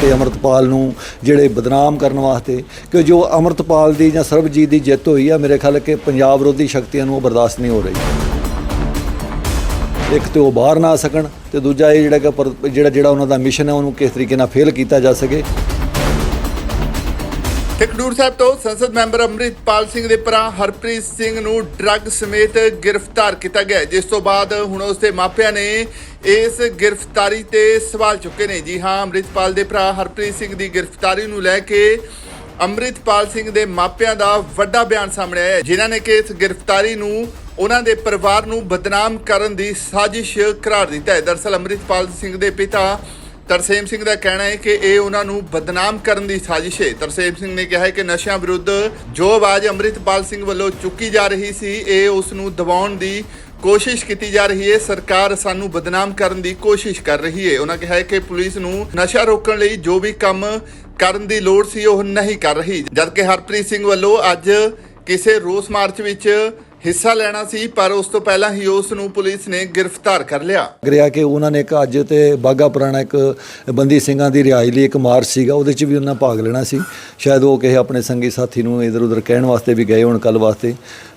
ਵਾਸਤੇ ਅਮਰਤਪਾਲ ਨੂੰ ਜਿਹੜੇ ਬਦਨਾਮ ਕਰਨ ਵਾਸਤੇ, ਕਿ ਜੋ ਅਮਰਤਪਾਲ ਦੀ ਜਾਂ ਸਰਬਜੀਤ ਦੀ ਜਿੱਤ ਹੋਈ ਆ, ਮੇਰੇ ਖਿਆਲ ਕਿ ਪੰਜਾਬ ਵਿਰੋਧੀ ਸ਼ਕਤੀਆਂ ਨੂੰ ਉਹ ਬਰਦਾਸ਼ਤ ਨਹੀਂ ਹੋ ਰਹੀ। ਇੱਕ ਤੇ ਉਹ ਬਾਹਰ ਨਾ ਆ ਸਕਣ ਤੇ ਦੂਜਾ ਇਹ ਜਿਹੜਾ ਕਿ ਪਰ- ਜਿਹੜਾ ਜਿਹੜਾ ਉਹਨਾਂ ਦਾ ਮਿਸ਼ਨ ਹੈ, ਉਹਨੂੰ ਕਿਸ ਤਰੀਕੇ ਨਾਲ ਫੇਲ ਕੀਤਾ ਜਾ ਸਕੇ। ਤੇ ਖਡੂਰ ਸਾਹਿਬ ਤੋਂ ਸੰਸਦ ਮੈਂਬਰ ਅੰਮ੍ਰਿਤਪਾਲ ਸਿੰਘ ਦੇ ਭਰਾ ਹਰਪ੍ਰੀਤ ਸਿੰਘ ਨੂੰ ਡਰੱਗ ਸਮੇਤ ਗ੍ਰਿਫਤਾਰ ਕੀਤਾ ਗਿਆ ਜਿਸ ਤੋਂ ਬਾਅਦ ਹੁਣ ਉਸ ਦੇ ਮਾਪਿਆਂ ਨੇ ਇਸ ਗ੍ਰਿਫਤਾਰੀ ਤੇ ਸਵਾਲ ਚੁੱਕੇ ਨੇ। ਜੀ ਹਾਂ, ਅੰਮ੍ਰਿਤਪਾਲ ਦੇ ਭਰਾ ਹਰਪ੍ਰੀਤ ਸਿੰਘ ਦੀ ਗ੍ਰਿਫਤਾਰੀ ਨੂੰ ਲੈ ਕੇ ਅੰਮ੍ਰਿਤਪਾਲ ਸਿੰਘ ਦੇ ਮਾਪਿਆਂ ਦਾ ਵੱਡਾ ਬਿਆਨ ਸਾਹਮਣੇ ਆਇਆ ਜਿਨ੍ਹਾਂ ਨੇ ਕਿ ਇਸ ਗ੍ਰਿਫਤਾਰੀ ਨੂੰ ਉਹਨਾਂ ਦੇ ਪਰਿਵਾਰ ਨੂੰ ਬਦਨਾਮ ਕਰਨ ਦੀ ਸਾਜ਼ਿਸ਼ ਕਰਾਰ ਦਿੱਤਾ ਹੈ। ਦਰਸਲ ਅੰਮ੍ਰਿਤਪਾਲ ਸਿੰਘ ਦੇ ਪਿਤਾ ਤਰਸੇਮ ਸਿੰਘ ਦਾ ਕਹਿਣਾ ਹੈ ਕਿ ਇਹ ਉਹਨਾਂ ਨੂੰ ਬਦਨਾਮ ਕਰਨ ਦੀ ਸਾਜ਼ਿਸ਼ ਹੈ। ਤਰਸੇਮ ਸਿੰਘ ਨੇ ਕਿਹਾ ਹੈ ਕਿ ਨਸ਼ਿਆਂ ਵਿਰੁੱਧ ਜੋ ਆਵਾਜ਼ ਅੰਮ੍ਰਿਤਪਾਲ ਸਿੰਘ ਵੱਲੋਂ ਚੁੱਕੀ ਜਾ ਰਹੀ ਸੀ, ਇਹ ਉਸ ਨੂੰ ਦਬਾਉਣ ਦੀ ਕੋਸ਼ਿਸ਼ ਕੀਤੀ ਜਾ ਰਹੀ ਹੈ। ਸਰਕਾਰ ਸਾਨੂੰ ਬਦਨਾਮ ਕਰਨ ਦੀ ਕੋਸ਼ਿਸ਼ ਕਰ ਰਹੀ ਹੈ। ਉਹਨਾਂ ਕਿਹਾ ਹੈ ਕਿ ਪੁਲਿਸ ਨੂੰ ਨਸ਼ਾ ਰੋਕਣ ਲਈ ਜੋ ਵੀ ਕੰਮ ਕਰਨ ਦੀ ਲੋੜ ਸੀ, ਉਹ ਨਹੀਂ ਕਰ ਰਹੀ। ਜਦਕਿ ਹਰਪ੍ਰੀਤ ਸਿੰਘ ਵੱਲੋਂ ਅੱਜ ਕਿਸੇ ਰੋਸ ਮਾਰਚ ਵਿੱਚ ਹਿੱਸਾ ਲੈਣਾ ਸੀ, ਪਰ ਉਸ ਤੋਂ ਪਹਿਲਾਂ ਹੀ ਉਸ ਨੂੰ ਪੁਲਿਸ ਨੇ ਗ੍ਰਿਫਤਾਰ ਕਰ ਲਿਆ। ਰਿਹਾ ਕਿ ਉਹਨਾਂ ਨੇ ਇੱਕ ਅੱਜ ਤੇ ਬਾਗਾ ਪੁਰਾਣਾ ਇੱਕ ਬੰਦੀ ਸਿੰਘਾਂ ਦੀ ਰਿਹਾਈ ਲਈ ਇੱਕ ਮਾਰਚ ਸੀਗਾ, ਉਹਦੇ 'ਚ ਵੀ ਉਹਨਾਂ ਭਾਗ ਲੈਣਾ ਸੀ। ਸ਼ਾਇਦ ਉਹ ਕਿਸੇ ਆਪਣੇ ਸੰਗੀ ਸਾਥੀ ਨੂੰ ਇਧਰ ਉਧਰ ਕਹਿਣ ਵਾਸਤੇ ਵੀ ਗਏ ਹੋਣ ਕੱਲ ਵਾਸਤੇ।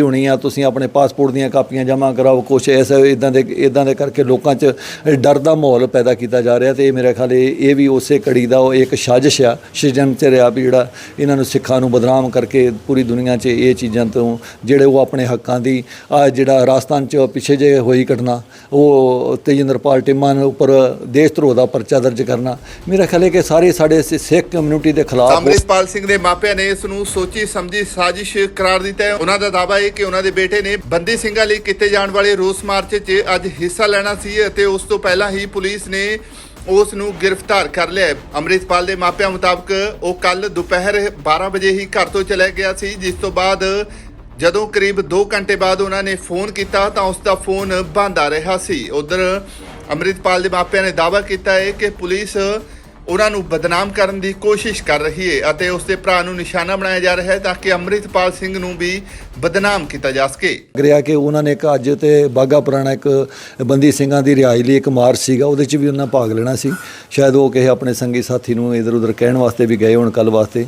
ਹੋਣੀ ਆ ਤੁਸੀਂ ਆਪਣੇ ਪਾਸਪੋਰਟ ਦੀਆਂ ਕਾਪੀਆਂ ਜਮ੍ਹਾਂ ਕਰਾਓ ਕੁਛ ਇਸ ਇਦਾਂ ਦੇ ਇਦਾਂ ਦੇ ਕਰਕੇ ਲੋਕਾਂ 'ਚ ਡਰ ਦਾ ਮਾਹੌਲ ਪੈਦਾ ਕੀਤਾ ਜਾ ਰਿਹਾ ਤੇ ਇਹ ਮੇਰੇ ਖਿਆਲ ਇਹ ਵੀ ਉਸੇ ਕੜੀ ਦਾ ਉਹ ਇੱਕ ਸਾਜ਼ਿਸ਼ ਆ ਸ਼ਿਜਨ ਰਿਹਾ ਵੀ ਜਿਹੜਾ ਇਹਨਾਂ ਨੂੰ ਸਿੱਖਾਂ ਨੂੰ ਬਦਨਾਮ ਕਰਕੇ ਪੂਰੀ ਦੁਨੀਆ 'ਚ ਇਹ ਚੀਜ਼ਾਂ ਤੋਂ ਜਿਹੜੇ ਉਹ ਆਪਣੇ ਹੱਕਾਂ ਦੀ ਆ ਜਿਹੜਾ ਰਾਜਸਥਾਨ 'ਚ ਪਿੱਛੇ ਜੇ ਹੋਈ ਘਟਨਾ ਉਹ ਤੇਜਿੰਦਰਪਾਲ ਟਿੰਮਾ ਦੇ ਉੱਪਰ ਦੇਸ਼ ਧਰੋਹ ਦਾ ਪਰਚਾ ਦਰਜ ਕਰਨਾ ਮੇਰਾ ਖਿਆਲ ਹੈ ਕਿ ਸਾਰੇ ਸਾਡੇ ਸਿੱਖ ਕਮਿਊਨਿਟੀ ਦੇ ਖਿਲਾਫ ਅੰਮ੍ਰਿਤਪਾਲ ਸਿੰਘ ਦੇ ਮਾਪਿਆਂ ਨੇ ਇਸ ਨੂੰ ਸੋਚੀ ਸਮਝੀ ਸਾਜ਼ਿਸ਼ ਕਰਾਰ ਦਿੱਤਾ ਹੈ। ਉਹਨਾਂ ਦਾ ਦਾਅਵਾ ਹੈ ਕਿ ਉਹਨਾਂ ਦੇ ਬੇਟੇ ਨੇ ਬੰਦੀ ਸਿੰਘਾਂ ਲਈ ਕੀਤੇ ਜਾਣ ਵਾਲੇ ਰੋਸ ਮਾਰਚ 'ਚ ਅੱਜ ਹਿੱਸਾ ਲੈਣਾ ਸੀ ਅਤੇ ਉਸ ਤੋਂ ਪਹਿਲਾਂ ਹੀ ਪੁਲਿਸ ਨੇ ਉਸ ਨੂੰ ਗ੍ਰਿਫਤਾਰ ਕਰ ਲਿਆ ਹੈ। ਅੰਮ੍ਰਿਤਪਾਲ ਦੇ ਮਾਪਿਆਂ ਮੁਤਾਬਕ ਉਹ ਕੱਲ ਦੁਪਹਿਰ 12 ਵਜੇ ਹੀ ਘਰ ਤੋਂ ਚਲਾ ਗਿਆ ਸੀ, ਜਿਸ ਤੋਂ ਬਾਅਦ ਜਦੋਂ ਕਰੀਬ 2 ਘੰਟੇ ਬਾਅਦ ਉਹਨਾਂ ਨੇ ਫੋਨ ਕੀਤਾ ਤਾਂ ਉਸ ਦਾ ਫੋਨ ਬੰਦ ਆ ਰਿਹਾ ਸੀ ਉਧਰ ਅੰਮ੍ਰਿਤਪਾਲ ਦੇ ਮਾਪਿਆਂ ਨੇ ਦਾਅਵਾ ਕੀਤਾ ਹੈ ਕਿ ਪੁਲਿਸ ਉਹਨਾਂ ਨੂੰ ਬਦਨਾਮ ਕਰਨ ਦੀ ਕੋਸ਼ਿਸ਼ ਕਰ ਰਹੀ ਹੈ ਅਤੇ ਉਸ ਦੇ ਭਰਾ ਨੂੰ ਨਿਸ਼ਾਨਾ ਬਣਾਇਆ ਜਾ ਰਿਹਾ ਹੈ ਤਾਂ ਕਿ ਅੰਮ੍ਰਿਤਪਾਲ ਸਿੰਘ ਨੂੰ ਵੀ ਬਦਨਾਮ ਕੀਤਾ ਜਾ ਸਕੇ। ਰਿਹਾ ਕਿ ਉਹਨਾਂ ਨੇ ਇੱਕ ਅੱਜ ਤੇ ਬਾਗਾ ਪੁਰਾਣਾ ਇੱਕ ਬੰਦੀ ਸਿੰਘਾਂ ਦੀ ਰਿਹਾਈ ਲਈ ਇੱਕ ਮਾਰਚ ਸੀਗਾ, ਉਹਦੇ 'ਚ ਵੀ ਉਹਨਾਂ ਭਾਗ ਲੈਣਾ ਸੀ। ਸ਼ਾਇਦ ਉਹ ਕਿਸੇ ਆਪਣੇ ਸੰਗੀ ਸਾਥੀ ਨੂੰ ਇਧਰ ਉਧਰ ਕਹਿਣ ਵਾਸਤੇ ਵੀ ਗਏ ਹੋਣ ਕੱਲ ਵਾਸਤੇ।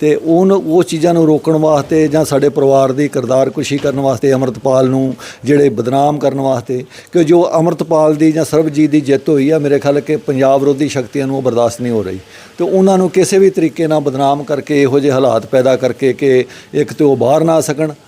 ਤੇ ਉਹਨ, ਉਹ ਚੀਜ਼ਾਂ ਨੂੰ ਰੋਕਣ ਵਾਸਤੇ ਜਾਂ ਸਾਡੇ ਪਰਿਵਾਰ ਦੀ ਕਿਰਦਾਰ ਕੁਸ਼ੀ ਕਰਨ ਵਾਸਤੇ, ਅਮਰਤਪਾਲ ਨੂੰ ਜਿਹੜੇ ਬਦਨਾਮ ਕਰਨ ਵਾਸਤੇ, ਕਿ ਜੋ ਅਮਰਤਪਾਲ ਦੀ ਜਾਂ ਸਰਬਜੀਤ ਦੀ ਜਿੱਤ ਹੋਈ ਆ, ਮੇਰੇ ਖਿਆਲ ਕਿ ਪੰਜਾਬ ਵਿਰੋਧੀ ਸ਼ਕਤੀਆਂ ਨੂੰ ਉਹ ਬਰਦਾਸ਼ਤ ਨਹੀਂ ਹੋ ਰਹੀ। ਤੇ ਉਹਨਾਂ ਨੂੰ ਕਿਸੇ ਵੀ ਤਰੀਕੇ ਨਾਲ ਬਦਨਾਮ ਕਰਕੇ, ਇਹੋ ਜਿਹੇ ਹਾਲਾਤ ਪੈਦਾ ਕਰਕੇ ਕਿ ਇੱਕ ਤੇ ਉਹ ਬਾਹਰ ਨਾ ਆ ਸਕਣ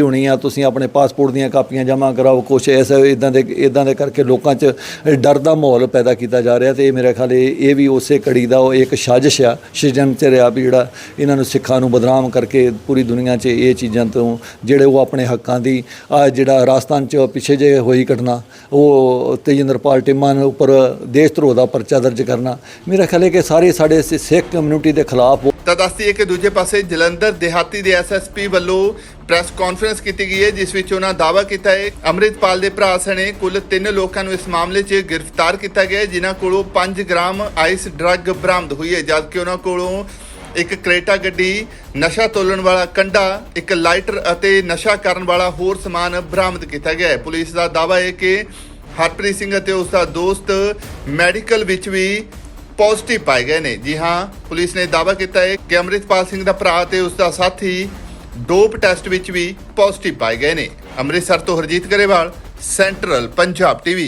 ਹੋਣੀ ਆ, ਤੁਸੀਂ ਆਪਣੇ ਪਾਸਪੋਰਟ ਦੀਆਂ ਕਾਪੀਆਂ ਜਮ੍ਹਾਂ ਕਰਾਓ, ਕੁਛ ਇਸ ਇਦਾਂ ਦੇ ਇਦਾਂ ਦੇ ਕਰਕੇ ਲੋਕਾਂ 'ਚ ਡਰ ਦਾ ਮਾਹੌਲ ਪੈਦਾ ਕੀਤਾ ਜਾ ਰਿਹਾ ਤੇ ਇਹ ਮੇਰੇ ਖਿਆਲ ਇਹ ਵੀ ਉਸੇ ਕੜੀ ਦਾ ਉਹ ਇੱਕ ਸਾਜ਼ਿਸ਼ ਆ ਸ਼ਿਜਨ ਰਿਹਾ ਵੀ ਜਿਹੜਾ ਇਹਨਾਂ ਨੂੰ ਸਿੱਖਾਂ ਨੂੰ ਬਦਨਾਮ ਕਰਕੇ ਪੂਰੀ ਦੁਨੀਆ 'ਚ ਇਹ ਚੀਜ਼ਾਂ ਤੋਂ ਜਿਹੜੇ ਉਹ ਆਪਣੇ ਹੱਕਾਂ ਦੀ, ਆ ਜਿਹੜਾ ਰਾਜਸਥਾਨ 'ਚ ਪਿੱਛੇ ਜੇ ਹੋਈ ਘਟਨਾ, ਉਹ ਤੇਜਿੰਦਰਪਾਲ ਟਿੰਮਾ ਦੇ ਉੱਪਰ ਦੇਸ਼ ਧਰੋਹ ਦਾ ਪਰਚਾ ਦਰਜ ਕਰਨਾ। ਮੇਰਾ ਖਿਆਲ ਹੈ ਕਿ ਸਾਰੇ ਸਾਡੇ ਸਿ- ਸਿੱਖ ਕਮਿਊਨਿਟੀ ਦੇ ਖਿਲਾਫ ਤਾਂ ਦੱਸਦੀ ਹੈ ਕਿ ਦੂਜੇ ਪਾਸੇ ਜਲੰਧਰ ਦਿਹਾਤੀ ਦੇ ਐਸਐਸਪੀ ਵੱਲੋਂ ਪ੍ਰੈਸ ਕਾਨਫਰੰਸ ਕੀਤੀ ਗਈ ਹੈ, ਜਿਸ ਵਿੱਚ ਉਹਨਾਂ ਦਾਅਵਾ ਕੀਤਾ ਹੈ, ਅੰਮ੍ਰਿਤਪਾਲ ਦੇ ਭਰਾ ਸਣੇ ਕੁੱਲ 3 ਲੋਕਾਂ ਨੂੰ ਇਸ ਮਾਮਲੇ 'ਚ ਗ੍ਰਿਫਤਾਰ ਕੀਤਾ ਗਿਆ ਹੈ, ਜਿਨ੍ਹਾਂ ਕੋਲੋਂ 5 ਗ੍ਰਾਮ ਆਈਸ ਡਰੱਗ ਬਰਾਮਦ ਹੋਈ ਹੈ, ਜਦਕਿ ਉਹਨਾਂ ਕੋਲੋਂ ਇੱਕ ਕ੍ਰੇਟਾ ਗੱਡੀ, ਨਸ਼ਾ ਤੋਲਣ ਵਾਲਾ ਕੰਡਾ, ਇੱਕ ਲਾਈਟਰ ਅਤੇ ਨਸ਼ਾ ਕਰਨ ਵਾਲਾ ਹੋਰ ਸਮਾਨ ਬਰਾਮਦ ਕੀਤਾ ਗਿਆ ਹੈ। ਪੁਲਿਸ ਦਾ ਦਾਅਵਾ ਹੈ ਕਿ ਹਰਪ੍ਰੀਤ ਸਿੰਘ ਅਤੇ ਉਸ ਦਾ ਦੋਸਤ ਮੈਡੀਕਲ ਵਿੱਚ ਵੀ ਪੋਜ਼ਿਟਿਵ ਪਾਏ ਗਏ ਨੇ। ਜੀ ਹਾਂ, ਪੁਲਿਸ ਨੇ ਦਾਅਵਾ ਕੀਤਾ ਹੈ ਕਿ ਅੰਮ੍ਰਿਤਪਾਲ ਸਿੰਘ ਦਾ ਭਰਾ ਤੇ ਉਸ ਦਾ ਸਾਥੀ ਡੋਪ ਟੈਸਟ ਵਿੱਚ ਵੀ ਪੋਜ਼ਿਟਿਵ ਪਾਏ ਗਏ ਨੇ। ਅੰਮ੍ਰਿਤਸਰ ਤੋਂ ਹਰਜੀਤ ਗਰੇਵਾਲ, ਸੈਂਟਰਲ ਪੰਜਾਬ ਟੀਵੀ।